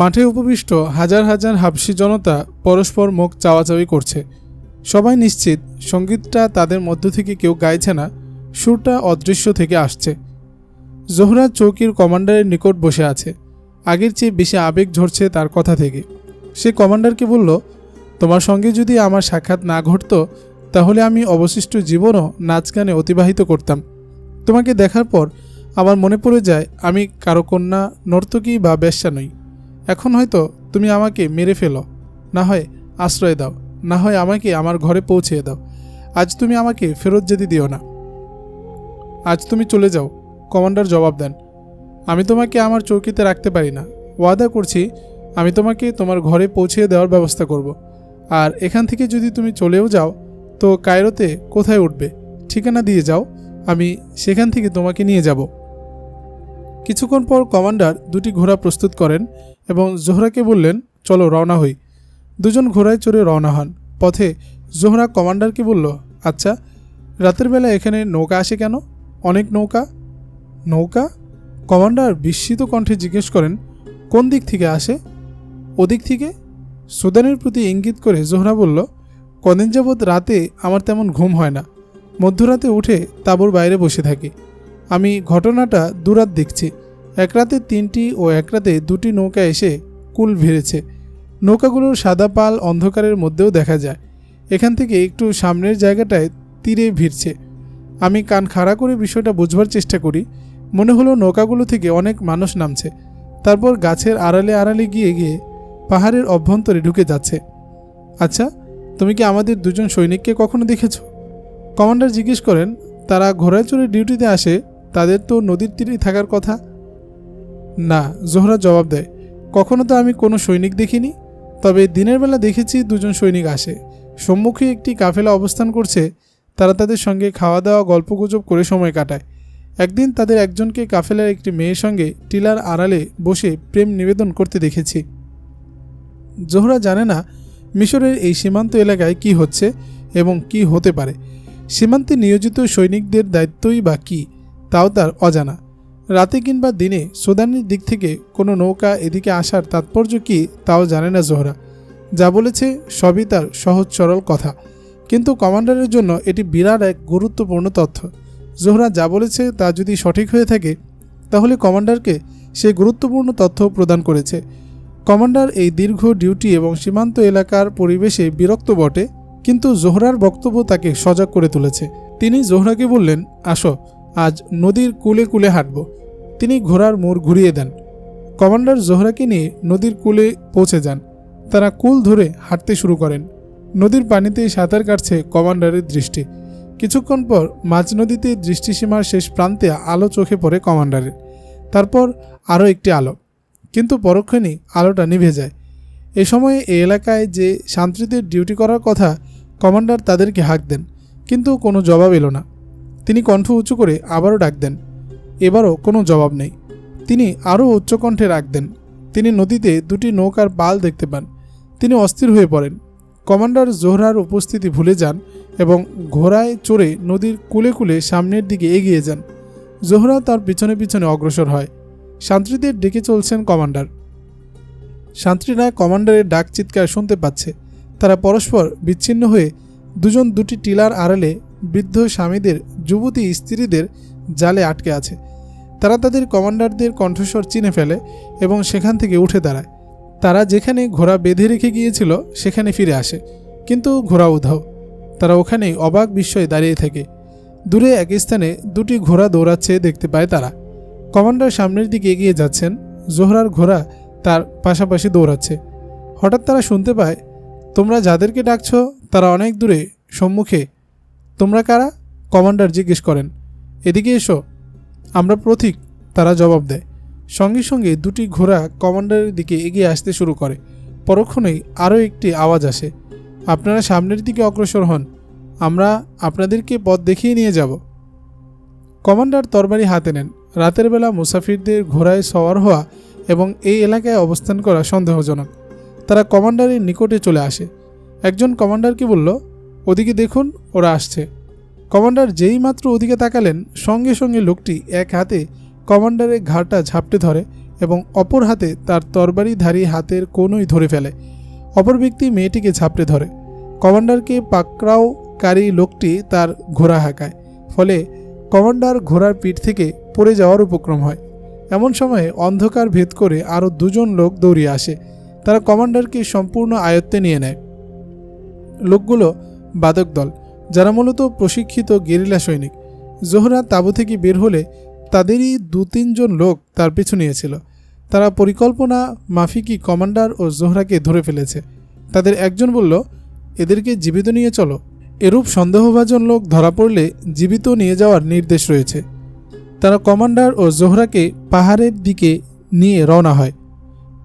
মাঠে উপবিষ্ট হাজার হাজার হাবসি জনতা পরস্পর মুখ চাওয়াচাওয়ি করছে। সবাই নিশ্চিত, সঙ্গীতটা তাদের মধ্য থেকে কেউ গাইছে না, সুরটা অদৃশ্য থেকে আসছে। জোহরা চৌকির কমান্ডারের নিকট বসে আছে। আগের চেয়ে বেশি আবেগ ঝরছে তার কথা থেকে। সে কমান্ডারকে বলল, তোমার সঙ্গে যদি আমার সাক্ষাৎ না ঘটতো, তাহলে আমি অবশিষ্ট জীবনও নাচ গানে অতিবাহিত করতাম। তোমাকে দেখার পর আমার মনে পড়ে যায়, আমি কারও কন্যা, নর্তকী বা বেশ্যা নই। এখন হয়তো তুমি আমাকে মেরে ফেলো। না হয় আশ্রয় দাও। না হয় আমাকে আমার ঘরে পৌঁছিয়ে দাও। আজ তুমি আমাকে ফেরত যেতে দিও না। আজ তুমি চলে যাও। কমান্ডার জবাব দেন, আমি তোমাকে আমার চৌকিতে রাখতে পারি না। ওয়াদা করছি, আমি তোমাকে তোমার ঘরে পৌঁছিয়ে দেওয়ার ব্যবস্থা করব। আর এখান থেকে যদি তুমি চলেও যাও, তো কায়রোতে কোথায় উঠবে? ঠিকানা দিয়ে যাও। আমি সেখান থেকে তোমাকে নিয়ে যাব। কিছুক্ষণ পর কমান্ডার দুটি ঘোড়া প্রস্তুত করেন। এবং জোহরাকে বললেন, চলো রওনা হই। দুজন ঘোড়ায় চড়ে রওনা হন। পথে জোহরা কমান্ডারকে বলল আচ্ছা রাতের বেলা এখানে নৌকা আসে কেন? অনেক নৌকা। নৌকা? কমান্ডার বিস্মিত কণ্ঠে জিজ্ঞেস করেন, কোন দিক থেকে আসে? ওদিক থেকে? সুদানের প্রতি ইঙ্গিত করে জোহরা বলল, কদিন যাবৎ রাতে আমার তেমন ঘুম হয় না। মধ্যরাতে উঠে তাঁবুর বাইরে বসে থাকি। আমি ঘটনাটা দুরাত দেখছি। এক রাতে তিনটি ও এক রাতে দুটি নৌকা এসে কুল ভিড়েছে। নৌকাগুলোর সাদা পাল অন্ধকারের মধ্যেও দেখা যায়। এখান থেকে একটু সামনের জায়গাটায় তীরে ভিড়ছে। আমি কান খাড়া করে বিষয়টা বুঝবার চেষ্টা করি। মনে হলো নৌকাগুলো থেকে অনেক মানুষ নামছে। তারপর গাছের আড়ালে আড়ালে গিয়ে গিয়ে পাহাড়ের অভ্যন্তরে ঢুকে যাচ্ছে। আচ্ছা তুমি কি আমাদের দুজন সৈনিককে কখনো দেখেছ? কমান্ডার জিজ্ঞেস করেন, তারা ঘোড়ায় চড়ে ডিউটিতে আসে, তাদের তো নদীর তীরে থাকার কথা। না, জোহরা জবাব দেয়, কখনো তো আমি কোনো সৈনিক দেখিনি, তবে দিনের বেলা দেখেছি দুজন সৈনিক আসে। সম্মুখে একটি কাফেলা অবস্থান করছে, তারা তাদের সঙ্গে খাওয়া দাওয়া গল্পগুজব করে সময় কাটায়। একদিন তাদের একজনকে কাফেলার একটি মেয়ের সঙ্গে টিলার আড়ালে বসে প্রেম নিবেদন করতে দেখেছি। জোহরা জানে না মিশরের এই সীমান্ত এলাকায় কি হচ্ছে এবং কি হতে পারে। সীমান্তে নিয়োজিত সৈনিকদের দায়িত্বই বা কী, তাও তার অজানা। রাতে কিংবা দিনে সুদানের দিক থেকে কোনো নৌকা এদিকে আসার তাৎপর্য কী তাও জানে না জোহরা। যা বলেছে সবই তার সহজ সরল কথা। কিন্তু কমান্ডারের জন্য এটি বিরাট এক গুরুত্বপূর্ণ তথ্য। জোহরা যা বলেছে তা যদি সঠিক হয়ে থাকে, তাহলে কমান্ডারকে সে গুরুত্বপূর্ণ তথ্য প্রদান করেছে। কমান্ডার এই দীর্ঘ ডিউটি এবং সীমান্ত এলাকার পরিবেশে বিরক্ত বটে, কিন্তু জোহরার বক্তব্য তাকে সজাগ করে তুলেছে। তিনি জোহরাকে বললেন, আসো। আজ নদীর কুলে কুলে হাঁটব। তিনি ঘোড়ার মোড় ঘুরিয়ে দেন। কমান্ডার জোহরাকে নিয়ে নদীর কুলে পৌঁছে যান। তারা কুল ধরে হাঁটতে শুরু করেন। নদীর পানিতে সাঁতার কাটছে কমান্ডারের দৃষ্টি। কিছুক্ষণ পর মাঝ নদীতে দৃষ্টিসীমার শেষ প্রান্তে আলো চোখে পড়ে কমান্ডারের। তারপর আরও একটি আলো। কিন্তু পরক্ষণেই আলোটা নিভে যায়। এ সময়ে এই এলাকায় যে শান্তিদের ডিউটি করার কথা, কমান্ডার তাদেরকে হাঁক দেন। কিন্তু কোনো জবাব এলো না। তিনি কণ্ঠ উঁচু করে আবারও ডাক দেন। এবারও কোনো জবাব নেই। তিনি আরও উচ্চকণ্ঠে রাখ দেন। তিনি নদীতে দুটি নৌকার পাল দেখতে পান। তিনি অস্থির হয়ে পড়েন। কমান্ডার জোহরার উপস্থিতি ভুলে যান এবং ঘোড়ায় চড়ে নদীর কুলে কুলে সামনের দিকে এগিয়ে যান। জোহরা তার পিছনে পিছনে অগ্রসর হয়। শান্ত্রীদের ডেকে চলছেন কমান্ডার। শান্ত্রীরা কমান্ডারের ডাক চিৎকার শুনতে পাচ্ছে। তারা পরস্পর বিচ্ছিন্ন হয়ে দুজন দুটি টিলার আড়ালে বৃদ্ধ স্বামীদের, যুবতী স্ত্রীদের জালে আটকে আছে। তারা তাদের কমান্ডারদের কণ্ঠস্বর চিনে ফেলে এবং সেখান থেকে উঠে দাঁড়ায়। তারা যেখানে ঘোড়া বেঁধে রেখে গিয়েছিল, সেখানে ফিরে আসে। কিন্তু ঘোড়া উধাও। তারা ওখানেই অবাক বিস্ময়ে দাঁড়িয়ে থাকে। দূরে এক স্থানে দুটি ঘোড়া দৌড়াচ্ছে দেখতে পায় তারা। কমান্ডার সামনের দিকে এগিয়ে যাচ্ছেন। জোহরার ঘোড়া তার পাশাপাশি দৌড়াচ্ছে। হঠাৎ তারা শুনতে পায়, তোমরা যাদেরকে ডাকছ, তারা অনেক দূরে, সম্মুখে তোমরা কারা? কমান্ডার জিজ্ঞেস করেন। এদিকে এসো। আমরা প্রতীক, তারা জবাব দেয়। সঙ্গে সঙ্গে দুটি ঘোড়া কমান্ডারের দিকে এগিয়ে আসতে শুরু করে। পরক্ষণেই আরও একটি আওয়াজ আসে। আপনারা সামনের দিকে অগ্রসর হন। আমরা আপনাদেরকে পথ দেখিয়ে নিয়ে যাব। কমান্ডার তরবারি হাতে নেন। রাতের বেলা মুসাফিরদের ঘোড়ায় সওয়ার হওয়া এবং এই এলাকায় অবস্থান করা সন্দেহজনক। তারা কমান্ডারের নিকটে চলে আসে। একজন কমান্ডারকে বলল ওদিকে দেখুন, ওরা আসছে। কমান্ডার যেই মাত্র ওদিকে তাকালেন, সঙ্গে সঙ্গে লোকটি এক হাতে কমান্ডারের ঘাড়টা ঝাপটে ধরে এবং অপর হাতে তার তরবারিধারী হাতের কোনই ধরে ফেলে। অপর ব্যক্তি মেয়েটিকে ঝাপটে ধরে। কমান্ডারকে পাকড়াওকারী লোকটি তার ঘোড়া হাঁকায়, ফলে কমান্ডার ঘোড়ার পিঠ থেকে পড়ে যাওয়ার উপক্রম হয়। এমন সময়ে অন্ধকার ভেদ করে আরও দুজন লোক দৌড়িয়ে আসে। তারা কমান্ডারকে সম্পূর্ণ আয়ত্তে নিয়ে নেয়। লোকগুলো বাদক দল, যারা মূলত প্রশিক্ষিত গেরিলা সৈনিক। জোহরা তাঁবু থেকে বের হলে তাদেরই দু তিনজন লোক তার পিছু নিয়েছিল। তারা পরিকল্পনা মাফিকি কমান্ডার ও জোহরাকে ধরে ফেলেছে। তাদের একজন বলল, এদেরকে জীবিত নিয়ে চলো। এরূপ সন্দেহভাজন লোক ধরা পড়লে জীবিত নিয়ে যাওয়ার নির্দেশ রয়েছে। তারা কমান্ডার ও জোহরাকে পাহাড়ের দিকে নিয়ে রওনা হয়।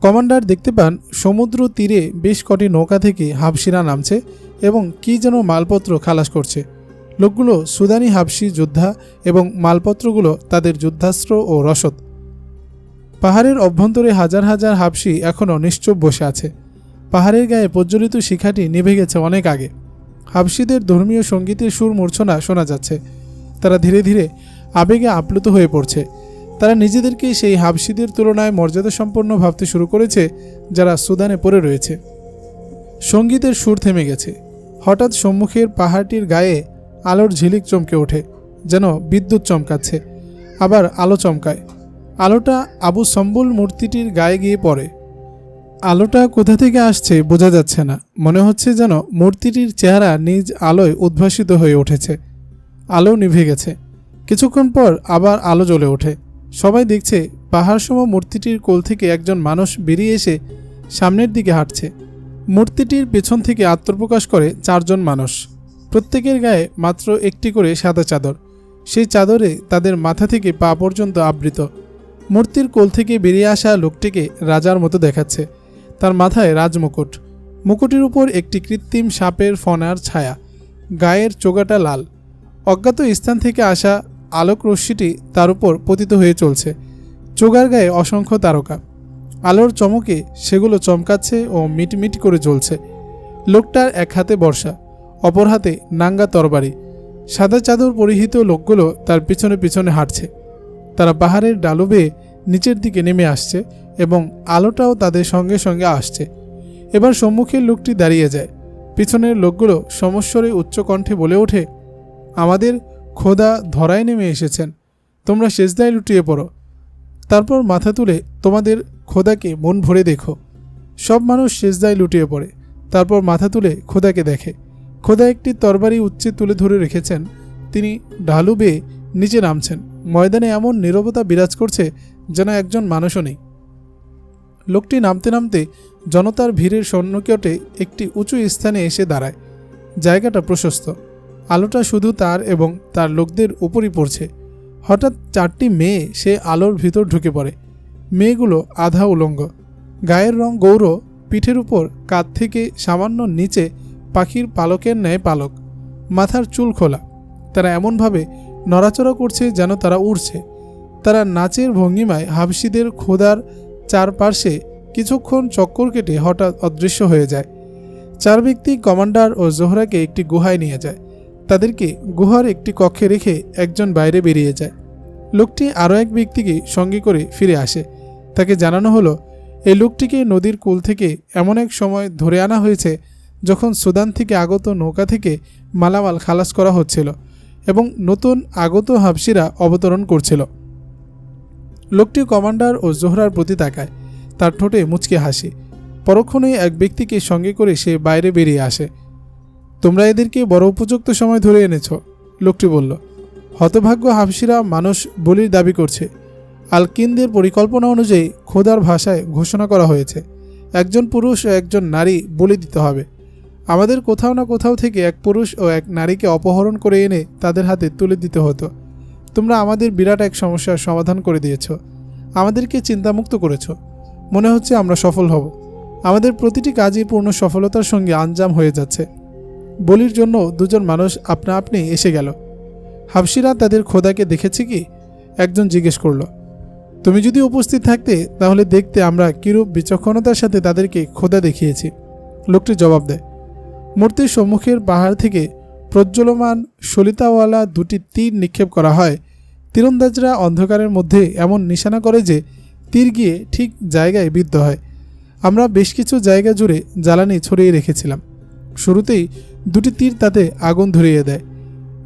কমান্ডার দেখতে পান, সমুদ্র তীরে বেশ কটি নৌকা থেকে হাবসিরা নামছে এবং কী যেন মালপত্র খালাস করছে। লোকগুলো সুদানি হাবসি যোদ্ধা এবং মালপত্রগুলো তাদের যুদ্ধাস্ত্র ও রসদ। পাহাড়ের অভ্যন্তরে হাজার হাজার হাবসি এখনও নিশ্চুপ বসে আছে। পাহাড়ের গায়ে প্রজ্বলিত শিখাটি নিভে গেছে অনেক আগে। হাবসিদের ধর্মীয় সঙ্গীতের সুর মূর্ছনা শোনা যাচ্ছে। তারা ধীরে ধীরে আবেগে আপ্লুত হয়ে পড়ছে। তারা নিজেদেরকে সেই হাবসিদের তুলনায় মর্যাদা সম্পন্ন ভাবতে শুরু করেছে, যারা সুদানে পড়ে রয়েছে। সঙ্গীতের সুর থেমে গেছে। হঠাৎ সম্মুখের পাহাড়টির গায়ে আলোর ঝিলিক চমকে ওঠে, যেন বিদ্যুৎ চমকাচ্ছে। আবার আলো চমকায়। আলোটা আবু সম্বুল মূর্তিটির গায়ে গিয়ে পড়ে। আলোটা কোথা থেকে আসছে বোঝা যাচ্ছে না। মনে হচ্ছে যেন মূর্তিটির চেহারা নিজ আলোয় উদ্ভাসিত হয়ে উঠেছে। আলো নিভে গেছে। কিছুক্ষণ পর আবার আলো জ্বলে ওঠে। সবাই দেখছে পাহাড়সম মূর্তিটির কোল থেকে একজন মানুষ বেরিয়ে এসে সামনের দিকে হাঁটছে। মূর্তিটির পেছন থেকে আত্মপ্রকাশ করে চারজন মানুষ। প্রত্যেকের গায়ে মাত্র একটি করে সাদা চাদর। সেই চাদরে তাদের মাথা থেকে পা পর্যন্ত আবৃত। মূর্তির কোল থেকে বেরিয়ে আসা লোকটিকে রাজার মতো দেখাচ্ছে। তার মাথায় রাজমুকুট। মুকুটের উপর একটি কৃত্রিম সাপের ফনার ছায়া। গায়ের চোগাটা লাল। অজ্ঞাত স্থান থেকে আসা আলোক রশ্মিটি তার উপর পতিত হয়ে চলছে। চোগার গায়ে অসংখ্য তারকা। আলোর চমকে সেগুলো চমকাচ্ছে ও মিটমিট করে জ্বলছে। লোকটার এক হাতে বর্ষা, অপর হাতে নাঙ্গা তরবারি। সাদা চাদর পরিহিত লোকগুলো তার পিছনে পিছনে হাঁটছে। তারা পাহাড়ের ডালু বেয়ে নিচের দিকে নেমে আসছে এবং আলোটাও তাদের সঙ্গে সঙ্গে আসছে। এবার সম্মুখের লোকটি দাঁড়িয়ে যায়। পিছনের লোকগুলো সমস্বরে উচ্চকণ্ঠে বলে ওঠে, আমাদের খোদা ধরায় নেমে এসেছেন। তোমরা সেজদায় লুটিয়ে পড়ো। তারপর মাথা তুলে তোমাদের খোদাকে মন ভরে দেখো। সব মানুষ সেজদায় লুটিয়ে পড়ে। তারপর মাথা তুলে খোদাকে দেখে। খোদা একটি তরবারি উচ্চে তুলে ধরে রেখেছেন। তিনি ঢালু বেয়ে নিচে নামছেন। ময়দানে এমন নীরবতা বিরাজ করছে যেন একজন মানুষও নেই। লোকটি নামতে নামতে জনতার ভিড়ের সন্নিকটে একটি উঁচু স্থানে এসে দাঁড়ায়। জায়গাটা প্রশস্ত। আলোটা শুধু তার এবং তার লোকদের উপরই পড়ছে। হঠাৎ চারটি মেয়ে সে আলোর ভিতর ঢুকে পড়ে। মেয়েগুলো আধা উলঙ্গ। গায়ের রং গৌর, পিঠের উপর কাঁধ থেকে সামান্য নিচে পাখির পালকের ন্যায় পালক। মাথার চুল খোলা। তারা এমনভাবে নড়াচড়া করছে যেন তারা উড়ছে। তারা নাচের ভঙ্গিমায় হাবসিদের খোদার চারপাশে কিছুক্ষণ চক্কর কেটে হঠাৎ অদৃশ্য হয়ে যায়। চার ব্যক্তি কমান্ডার ও জোহরাকে একটি গুহায় নিয়ে যায়। তাদেরকে গুহার একটি কক্ষে রেখে একজন বাইরে বেরিয়ে যায়। লোকটি আরও এক ব্যক্তিকে সঙ্গে করে ফিরে আসে। তাকে জানানো হলো এই লোকটিকে নদীর কুল থেকে এমন এক সময় ধরে আনা হয়েছে যখন সুদান থেকে আগত নৌকা থেকে মালামাল খালাস করা হচ্ছিল এবং নতুন আগত হাবসিরা অবতরণ করছিল। লোকটি কমান্ডার ও জোহরার প্রতি তাকায়। তার ঠোঁটে মুচকে হাসি। পরক্ষণেই এক ব্যক্তিকে সঙ্গে করে সে বাইরে বেরিয়ে আসে। তোমরা এদেরকে বড় উপযুক্ত সময় ধরে এনেছ। লোকটি বলল, হতভাগ্য হাফসিরা মানুষ বলির দাবি করছে। আলকিনদের পরিকল্পনা অনুযায়ী খোদার ভাষায় ঘোষণা করা হয়েছে, একজন পুরুষ ও একজন নারী বলি দিতে হবে। আমাদের কোথাও না কোথাও থেকে এক পুরুষ ও এক নারীকে অপহরণ করে এনে তাদের হাতে তুলে দিতে হতো। তোমরা আমাদের বিরাট এক সমস্যার সমাধান করে দিয়েছ। আমাদেরকে চিন্তামুক্ত করেছ। মনে হচ্ছে আমরা সফল হব। আমাদের প্রতিটি কাজই পূর্ণ সফলতার সঙ্গে আঞ্জাম হয়ে যাচ্ছে। বলির জন্য দুজন মানুষ আপনা আপনি এসে গেল। হাবসিরা তাদের খোদাকে দেখেছে কি? একজন জিজ্ঞেস করল, তুমি যদি উপস্থিত থাকতে, তাহলে দেখতে আমরা কিরূপ বিচক্ষণতার সাথে তাদেরকে খোদা দেখিয়েছি? লোকটি জবাব দেয়, মূর্তির সম্মুখের পাহাড় থেকে প্রজ্বলমান সলিতাওয়ালা দুটি তীর নিক্ষেপ করা হয়। তীরন্দাজরা অন্ধকারের মধ্যে এমন নিশানা করে যে তীর গিয়ে ঠিক জায়গায় বিদ্ধ হয়। আমরা বেশ কিছু জায়গা জুড়ে জ্বালানি ছড়িয়ে রেখেছিলাম। শুরুতেই দুটি তীর তাতে আগুন ধরিয়ে দেয়।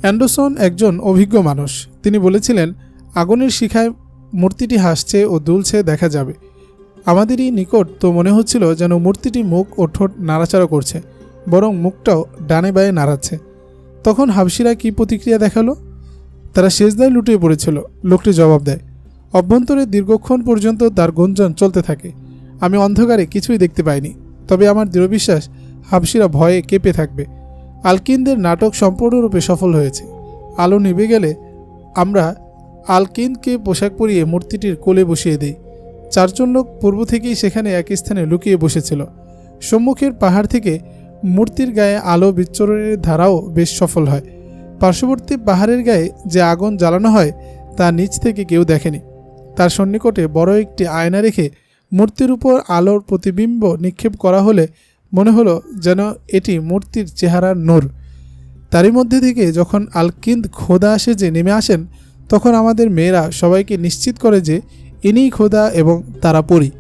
অ্যান্ডারসন একজন অভিজ্ঞ মানুষ। তিনি বলেছিলেন, আগুনের শিখায় মূর্তিটি হাসছে ও দুলছে, দেখা যাবে। আমাদেরই নিকট তো মনে হচ্ছিল যেন মূর্তিটি মুখ ও ঠোঁট নাড়াচাড়া করছে, বরং মুখটাও ডানে বায়ে নাড়াচ্ছে। তখন হাবসিরা কি প্রতিক্রিয়া দেখাল? তারা শেষদায় লুটিয়ে পড়েছিল। লোকটি জবাব দেয়, অভ্যন্তরে দীর্ঘক্ষণ পর্যন্ত তার গুঞ্জন চলতে থাকে। আমি অন্ধকারে কিছুই দেখতে পাইনি। তবে আমার দৃঢ় বিশ্বাস হাবসিরা ভয়ে কেঁপে থাকবে। আলকিনদের নাটক সম্পূর্ণরূপে সফল হয়েছে। আলো নিভে গেলে আমরা আলকিনকে পোশাক পরিয়ে মূর্তিটির কোলে বসিয়ে দিই। চারজন লোক পূর্ব থেকেই সেখানে এক স্থানে লুকিয়ে বসেছিল। সম্মুখের পাহাড় থেকে মূর্তির গায়ে আলো বিচ্ছরণের ধারাও বেশ সফল হয়। পার্শ্ববর্তী পাহাড়ের গায়ে যে আগুন জ্বালানো হয়, তা নিচ থেকে কেউ দেখেনি। তার সন্নিকটে বড় একটি আয়না রেখে মূর্তির উপর আলোর প্রতিবিম্ব নিক্ষেপ করা হলে মনে হলো যেন এটি মূর্তির চেহারার নূর। তারই মধ্যে থেকে যখন আলকিন্দ খোদা আসে যে নেমে আসেন, তখন আমাদের মেয়েরা সবাইকে নিশ্চিত করে যে ইনিই খোদা এবং তারা পড়ি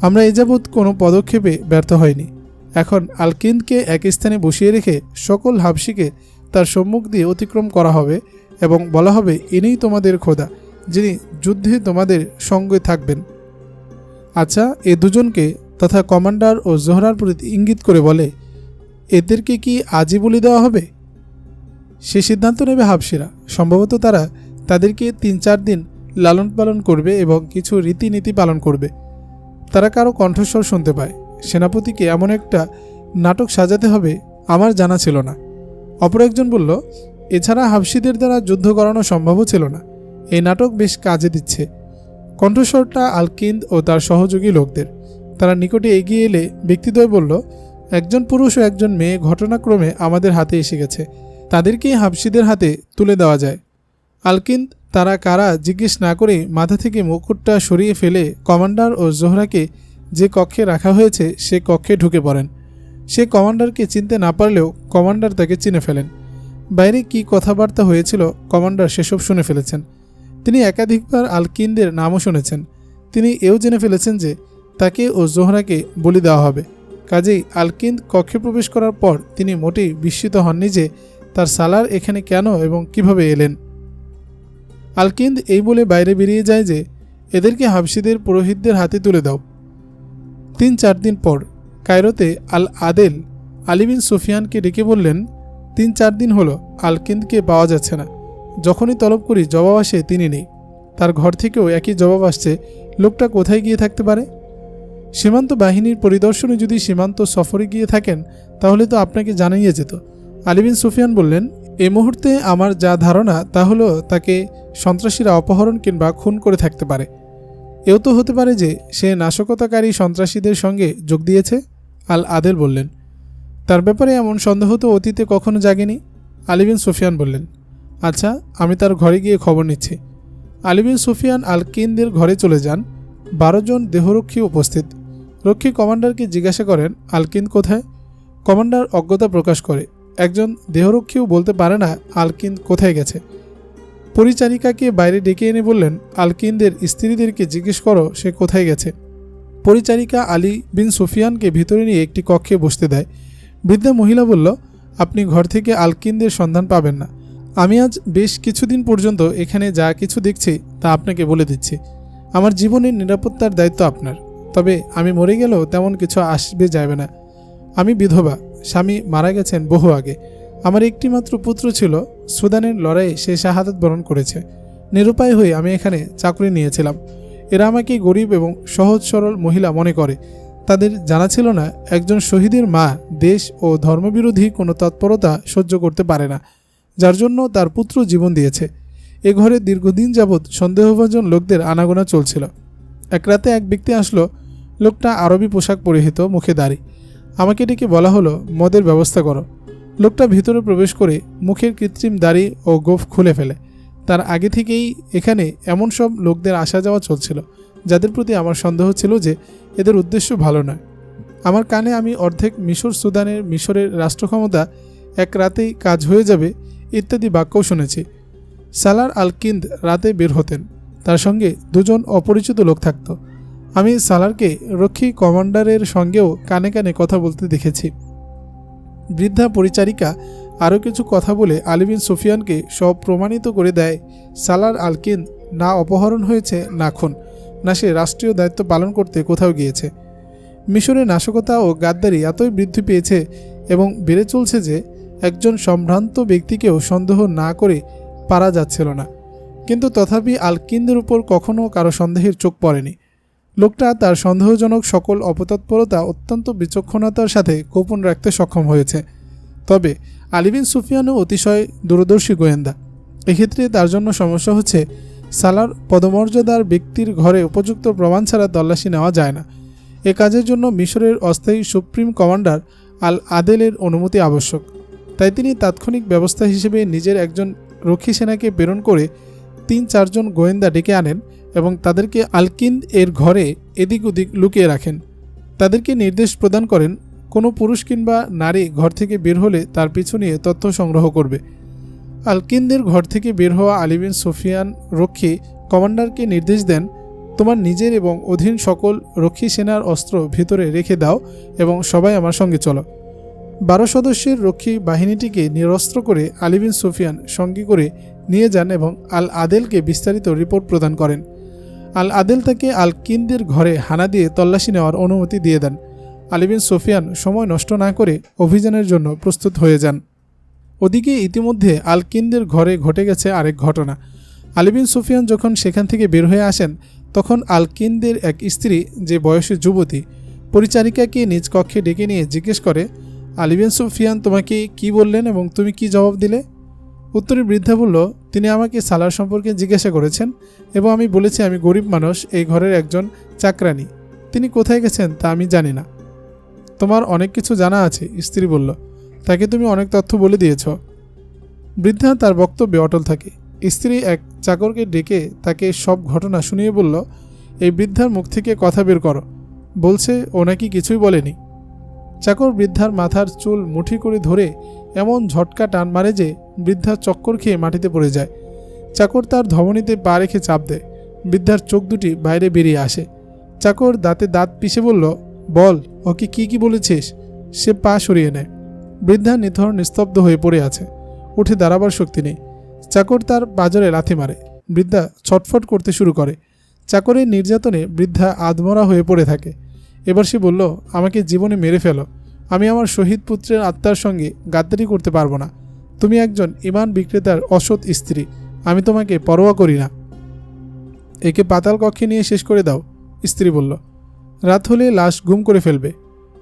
আমরা এ যাবৎ কোনো পদক্ষেপে ব্যর্থ হয়নি এখন আলকিন্দকে এক স্থানে বসিয়ে রেখে সকল হাবসিকে তার সম্মুখ দিয়ে অতিক্রম করা হবে এবং বলা হবে, ইনিই তোমাদের খোদা, যিনি যুদ্ধে তোমাদের সঙ্গে থাকবেন। আচ্ছা এ দুজনকে তথা কমান্ডার ও জোহরার প্রতি ইঙ্গিত করে বলে, এদেরকে কি আজই বলি দেওয়া হবে? সে সিদ্ধান্ত নেবে হাবসিরা সম্ভবত তারা তাদেরকে তিন চার দিন লালন পালন করবে এবং কিছু রীতিনীতি পালন করবে। তারা কারও কণ্ঠস্বর শুনতে পায়। সেনাপতিকে এমন একটা নাটক সাজাতে হবে আমার জানা ছিল না। অপর একজন বলল, এছাড়া হাবসিদের দ্বারা যুদ্ধ করানো সম্ভবও ছিল না। এই নাটক বেশ কাজে দিচ্ছে। কণ্ঠস্বরটা আলকিন্দ ও তার সহযোগী লোকদের। তারা নিকটে এগিয়ে এলে ব্যক্তিদ্বয় বলল, একজন পুরুষ ও একজন মেয়ে ঘটনাক্রমে আমাদের হাতে এসে গেছে। তাদেরকেই হাবসিদের হাতে তুলে দেওয়া যায়। আলকিন, তারা কারা জিজ্ঞেস না করে মাথা থেকে মুকুটটা সরিয়ে ফেলে কমান্ডার ও জোহরাকে যে কক্ষে রাখা হয়েছে, সে কক্ষে ঢুকে পড়েন। সে কমান্ডারকে চিনতে না পারলেও কমান্ডার তাকে চিনে ফেলেন। বাইরে কি কথাবার্তা হয়েছিল, কমান্ডার সেসব শুনে ফেলেছেন। তিনি একাধিকবার আলকিনদের নামও শুনেছেন। তিনি এও জেনে ফেলেছেন যে তাকে ও জোহরাকে বলি দেওয়া হবে। কাজেই আলকিন্দ কক্ষে প্রবেশ করার পর তিনি মোটেই বিস্মিত হননি যে তার সালার এখানে কেন এবং কীভাবে এলেন। আলকিন্দ এই বলে বাইরে বেরিয়ে যায় যে, এদেরকে হাবসিদের পুরোহিতদের হাতে তুলে দাও। তিন চার দিন পর কায়রোতে আল আদেল আলিবিন সুফিয়ানকে ডেকে বললেন, তিন চার দিন হলো আলকিন্দকে পাওয়া যাচ্ছে না। যখনই তলব করি জবাব আসে তিনি নেই। তার ঘর থেকেও একই জবাব আসছে, লোকটা কোথায় গিয়ে থাকতে পারে? সীমান্ত বাহিনীর পরিদর্শনে যদি সীমান্ত সফরে গিয়ে থাকেন, তাহলে তো আপনাকে জানাইয়ে যেত। আলিবিন সুফিয়ান বললেন, এ মুহূর্তে আমার যা ধারণা, তা হলো তাকে সন্ত্রাসীরা অপহরণ কিংবা খুন করে থাকতে পারে। এও তো হতে পারে যে সে নাশকতাকারী সন্ত্রাসীদের সঙ্গে যোগ দিয়েছে? আল আদেল বললেন, তার ব্যাপারে এমন সন্দেহ তো অতীতে কখনো জাগেনি? আলিবিন সুফিয়ান বললেন আচ্ছা আমি তার ঘরে গিয়ে খবর নিচ্ছি। আলিবিন সুফিয়ান আল কিনদের ঘরে চলে যান। বারো জন দেহরক্ষী উপস্থিত। রক্ষী কমান্ডারকে জিজ্ঞাসা করেন, আলকিন কোথায়? কমান্ডার অজ্ঞতা প্রকাশ করে, একজন দেহরক্ষীও বলতে পারে না আলকিন কোথায় গেছে। পরিচারিকাকে বাইরে ডেকে এনে বললেন, আলকিনদের স্ত্রীদেরকে জিজ্ঞেস করো সে কোথায় গেছে। পরিচারিকা আলী বিন সুফিয়ানকে ভিতরে নিয়ে একটি কক্ষে বসতে দেয়। বৃদ্ধা মহিলা বলল, আপনি ঘর থেকে আলকিনদের সন্ধান পাবেন না। আমি আজ বেশ কিছুদিন পর্যন্ত এখানে যা কিছু দেখছি তা আপনাকে বলে দিচ্ছি। আমার জীবনের নিরাপত্তার দায়িত্ব আপনার। তবে আমি মরে গেলেও তেমন কিছু আসবে যাবে না। আমি বিধবা, স্বামী মারা গেছেন বহু আগে। আমার একটি মাত্র পুত্র ছিল, সুদানের লড়াইয়ে সে শাহাদত বরণ করেছে। নিরুপায় হয়ে আমি এখানে চাকরি নিয়েছিলাম। এরা আমাকে গরিব এবং সহজ সরল মহিলা মনে করে। তাদের জানা ছিল না, একজন শহীদের মা দেশ ও ধর্মবিরোধী কোনো তৎপরতা সহ্য করতে পারে না, যার জন্য তার পুত্র জীবন দিয়েছে। এ ঘরে দীর্ঘদিন যাবৎ সন্দেহভাজন লোকদের আনাগোনা চলছিল। এক রাতে এক ব্যক্তি আসলো লোকটা আরবি পোশাক পরিহিত মুখে দাড়ি। আমাকে ডেকে বলা হলো, মদের ব্যবস্থা করো। লোকটা ভিতরে প্রবেশ করে মুখের কৃত্রিম দাড়ি ও গোফ খুলে ফেলে। তার আগে থেকেই এখানে এমন সব লোকদের আসা যাওয়া চলছিল, যাদের প্রতি আমার সন্দেহ ছিল যে এদের উদ্দেশ্য ভালো নয়। আমার কানে আমি অর্ধেক মিশর সুদানের মিশরের রাষ্ট্রক্ষমতা, এক রাতেই কাজ হয়ে যাবে ইত্যাদি বাক্যও শুনেছি। সালার আল কিন্দ রাতে বের হতেন। তার সঙ্গে দুজন অপরিচিত লোক থাকত। আমি সালারকে রক্ষী কমান্ডারের সঙ্গেও কানে কানে কথা বলতে দেখেছি। বৃদ্ধা পরিচারিকা আরও কিছু কথা বলে আলিবিন সুফিয়ানকে সব প্রমাণিত করে দেয়, সালার আলকিন না অপহরণ হয়েছে, না খুন, না সে রাষ্ট্রীয় দায়িত্ব পালন করতে কোথাও গিয়েছে। মিশরে নাশকতা ও গাদ্দারি এতই বৃদ্ধি পেয়েছে এবং বেড়ে চলছে যে একজন সম্ভ্রান্ত ব্যক্তিকেও সন্দেহ না করে পারা যাচ্ছিল না। কিন্তু তথাপি আলকিনদের উপর কখনও কারও সন্দেহের চোখ পড়েনি। লোকটা তার সন্দেহজনক সকল অপতৎপরতা অত্যন্ত বিচক্ষণতার সাথে গোপন রাখতে সক্ষম হয়েছে। তবে আলিবিন সুফিয়ানও অতিশয় দূরদর্শী গোয়েন্দা। এক্ষেত্রে তার জন্য সমস্যা হচ্ছে, সালার পদমর্যাদার ব্যক্তির ঘরে উপযুক্ত প্রমাণ ছাড়া তল্লাশি নেওয়া যায় না। এ কাজের জন্য মিশরের অস্থায়ী সুপ্রিম কমান্ডার আল আদেলের অনুমতি আবশ্যক। তাই তিনি তাৎক্ষণিক ব্যবস্থা হিসেবে নিজের একজন রক্ষী সেনাকে প্রেরণ করে তিন চারজন গোয়েন্দা ডেকে আনেন। এবং তাদেরকে আলকিন্দ এর ঘরে এদিক ওদিক লুকিয়ে রাখেন। তাদেরকে নির্দেশ প্রদান করেন, কোনো পুরুষ কিংবা নারী ঘর থেকে বের হলে তার পিছু নিয়ে তথ্য সংগ্রহ করবে। আলকিন্দের ঘর থেকে বের হওয়া আলিবিন সোফিয়ান রক্ষী কমান্ডারকে নির্দেশ দেন, তোমার নিজের এবং অধীন সকল রক্ষী সেনার অস্ত্র ভিতরে রেখে দাও এবং সবাই আমার সঙ্গে চলো। বারো সদস্যের রক্ষী বাহিনীটিকে নিরস্ত্র করে আলিবিন সুফিয়ান সঙ্গে করে নিয়ে যান এবং আল আদেলকে বিস্তারিত রিপোর্ট প্রদান করেন। আল আদেল তাকে আল কিন্দের ঘরে হানা দিয়ে তল্লাশি নেওয়ার অনুমতি দিয়ে দেন। আলিবিন সোফিয়ান সময় নষ্ট না করে অভিযানের জন্য প্রস্তুত হয়ে যান। ওদিকে ইতিমধ্যে আল কিন্দের ঘরে ঘটে গেছে আরেক ঘটনা। আলিবিন সুফিয়ান যখন সেখান থেকে বের হয়ে আসেন, তখন আল কিন্দের এক স্ত্রী, যে বয়সী যুবতী, পরিচারিকাকে নিজ কক্ষে ডেকে নিয়ে জিজ্ঞেস করে আলিবিন সুফিয়ান, তোমাকে কি বললেন এবং তুমি কি জবাব দিলে? উত্তরে বৃদ্ধা বলল, তিনি আমাকে সালার সম্পর্কে জিজ্ঞাসা করেছেন এবং আমি বলেছি আমি গরিব মানুষ, এই ঘরের একজন চাকরানি। তিনি কোথায় গেছেন তা আমি জানি না। তোমার অনেক কিছু জানা আছে, স্ত্রী বলল। তাকে তুমি অনেক তথ্য বলে দিয়েছ। বৃদ্ধা তার বক্তব্যে অটল থাকে। স্ত্রী এক চাকরকে ডেকে তাকে সব ঘটনা শুনিয়ে বলল, এই বৃদ্ধার মুখ থেকে কথা বের করো। বলছে, ও নাকি কিছুই বলেনি। চাকর বৃদ্ধার মাথার চুল মুঠি করে ধরে এমন ঝটকা টান মারে যে বৃদ্ধা চক্কর খেয়ে মাটিতে পড়ে যায়। চাকর তার ধমনীতে পা রেখে চাপ দেয়। বৃদ্ধার চোখ দুটি বাইরে বেরিয়ে আসে। চাকর দাঁতে দাঁত পিষে বলল, বল, ওকে কি কি বলেছিস? সে পা সরিয়ে নেয়। বৃদ্ধা নিথর নিস্তব্ধ হয়ে পড়ে আছে। উঠে দাঁড়াবার শক্তি নেই। চাকর তার বাজারে লাথি মারে। বৃদ্ধা ছটফট করতে শুরু করে। চাকরের নির্যাতনে বৃদ্ধা আধমরা হয়ে পড়ে থাকে। এবার সে বলল, আমাকে জীবনে মেরে ফেলো। আমি আমার শহীদ পুত্রের আত্মার সঙ্গে গাদ্দারি করতে পারব না। তুমি একজন ইমান বিক্রেতার অসৎ স্ত্রী। আমি তোমাকে পরোয়া করি না। একে পাতাল কক্ষে নিয়ে শেষ করে দাও, স্ত্রী বলল। রাত হলে লাশ গুম করে ফেলবে।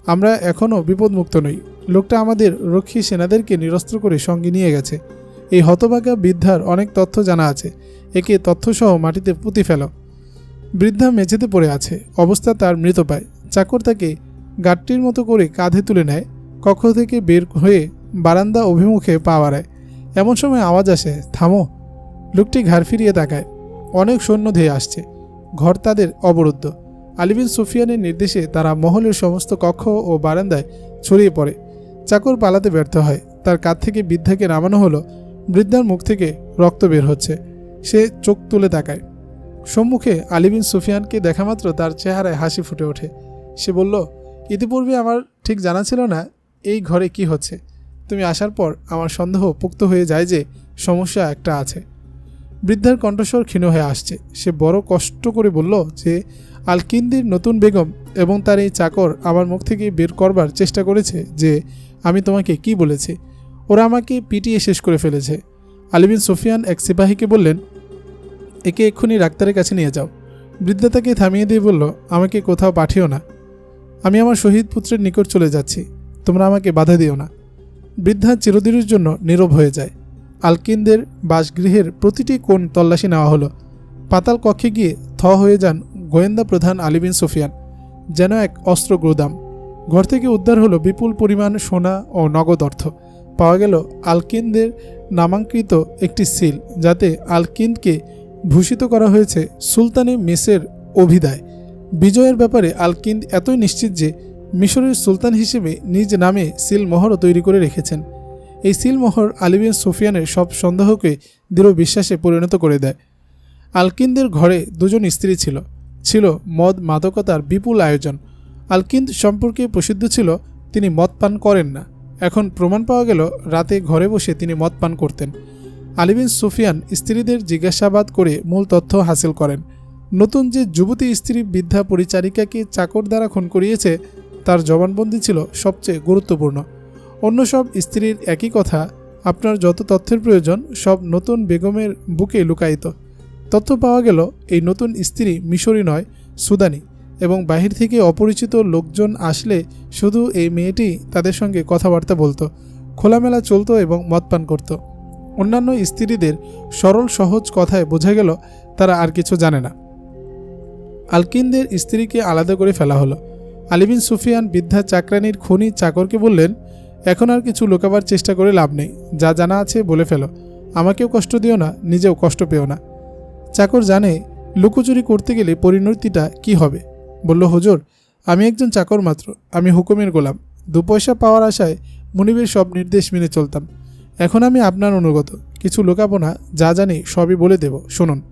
আমরা এখনও বিপদমুক্ত নই। লোকটা আমাদের রক্ষী সেনাদেরকে নিরস্ত্র করে সঙ্গে নিয়ে গেছে। এই হতভাগা বৃদ্ধার অনেক তথ্য জানা আছে। একে তথ্যসহ মাটিতে পুঁতি ফেল। বৃদ্ধা মেঝেতে পড়ে আছে। অবস্থা তার মৃত পায়। চাকর তাকে গাটটির মতো করে কাঁধে তুলে নেয়। কক্ষ থেকে বের হয়ে বারান্দা অভিমুখে পা বাড়ায়। এমন সময় আওয়াজ আসে, থামো। লোকটি ঘাড় ফিরিয়ে তাকায়। অনেক সৈন্য ধেয়ে আসছে। ঘর তাদের অবরুদ্ধ। আলিবিন সুফিয়ানের নির্দেশে তারা মহলের সমস্ত কক্ষ ও বারান্দায় ছড়িয়ে পড়ে। চাকর পালাতে ব্যর্থ হয়। তার কাঁধ থেকে বৃদ্ধাকে নামানো হলো। বৃদ্ধার মুখ থেকে রক্ত বের হচ্ছে। সে চোখ তুলে তাকায়। সম্মুখে আলিবিন সুফিয়ানকে দেখামাত্র তার চেহারায় হাসি ফুটে ওঠে। সে বলল, ইতিপূর্বে আমার ঠিক জানা ছিল না এই ঘরে কি হচ্ছে। তুমি আসার পর আমার সন্দেহ পোক্ত হয়ে যায় যে সমস্যা একটা আছে। বৃদ্ধার কণ্ঠস্বর ক্ষীণ হয়ে আসছে। সে বড় কষ্ট করে বলল যে, আলকিন্দির নতুন বেগম এবং তার এই চাকর আমার মুখ থেকে বের করবার চেষ্টা করেছে যে, আমি তোমাকে কি বলেছি? ওরা আমাকে পিটিয়ে শেষ করে ফেলেছে। আলিবিন সুফিয়ান এক সিপাহীকে বললেন, একে এক্ষুনি ডাক্তারের কাছে নিয়ে যাও। বৃদ্ধা তাকে থামিয়ে দিয়ে বলল, আমাকে কোথাও পাঠিও না। আমি আমার শহীদ পুত্রের নিকট চলে যাচ্ছি। তোমরা আমাকে বাধা দিও না। বৃদ্ধা চিরদিনের জন্য নীরব হয়ে যায়। আলকিনদের বাসগৃহের প্রতিটি কোণ তল্লাশি নেওয়া হলো। পাতাল কক্ষে গিয়ে থ হয়ে যান গোয়েন্দা প্রধান আলিবিন সুফিয়ান, যেন এক অস্ত্র গোদাম ঘর থেকে উদ্ধার হলো বিপুল পরিমাণ সোনা ও নগদ অর্থ। পাওয়া গেল আলকিনদের নামাঙ্কিত একটি সিল, যাতে আলকিনকে ভূষিত করা হয়েছে সুলতানি মেসের অভিদায় বিজয়ের ব্যাপারে আলকিন্দ এতই নিশ্চিত যে মিশরের সুলতান হিসেবে নিজ নামে সিল মোহরও তৈরি করে রেখেছেন। এই সিল মোহর আলিবিন সুফিয়ানের সব সন্দেহকে দৃঢ় বিশ্বাসে পরিণত করে দেয়। আলকিনদের ঘরে দুজন স্ত্রী ছিল ছিল মদ মাদকতার বিপুল আয়োজন। আলকিন্দ সম্পর্কে প্রসিদ্ধ ছিল, তিনি মদ পান করেন না। এখন প্রমাণ পাওয়া গেল, রাতে ঘরে বসে তিনি মদ পান করতেন। আলিবিন সুফিয়ান স্ত্রীদের জিজ্ঞাসাবাদ করে মূল তথ্য হাসিল করেন। নতুন যে যুবতী স্ত্রী বৃদ্ধা পরিচারিকাকে চাকর দ্বারা খুন করিয়েছে তার জবানবন্দি ছিল সবচেয়ে গুরুত্বপূর্ণ। অন্য সব স্ত্রীর একই কথা, আপনার যত তথ্যের প্রয়োজন, সব নতুন বেগমের বুকে লুকায়িত। তথ্য পাওয়া গেল, এই নতুন স্ত্রী মিশরি নয়, সুদানি এবং বাহির থেকে অপরিচিত লোকজন আসলে শুধু এই মেয়েটি তাদের সঙ্গে কথাবার্তা বলতো, খোলামেলা চলতো এবং মদ পান করত। অন্যান্য স্ত্রীদের সরল সহজ কথায় বোঝা গেল, তারা আর কিছু জানে না। আলকিনদের স্ত্রীকে আলাদা করে ফেলা হলো। আলিবিন সুফিয়ান বৃদ্ধা চাকরানির খনি চাকরকে বললেন, এখন আর কিছু লুকাবার চেষ্টা করে লাভ নেই। যা জানা আছে বলে ফেলো। আমাকেও কষ্ট দিও না, নিজেও কষ্ট পেও না। চাকর জানে লুকোচুরি করতে গেলে পরিণতিটা কি হবে। বলল, হুজুর, আমি একজন চাকর মাত্র। আমি হুকুমের গোলাম। দু পয়সা পাওয়ার আশায় মুনিবের সব নির্দেশ মেনে চলতাম। এখন আমি আপনার অনুগত। কিছু লুকাবো না, যা জানি সবই বলে দেব। শুনুন।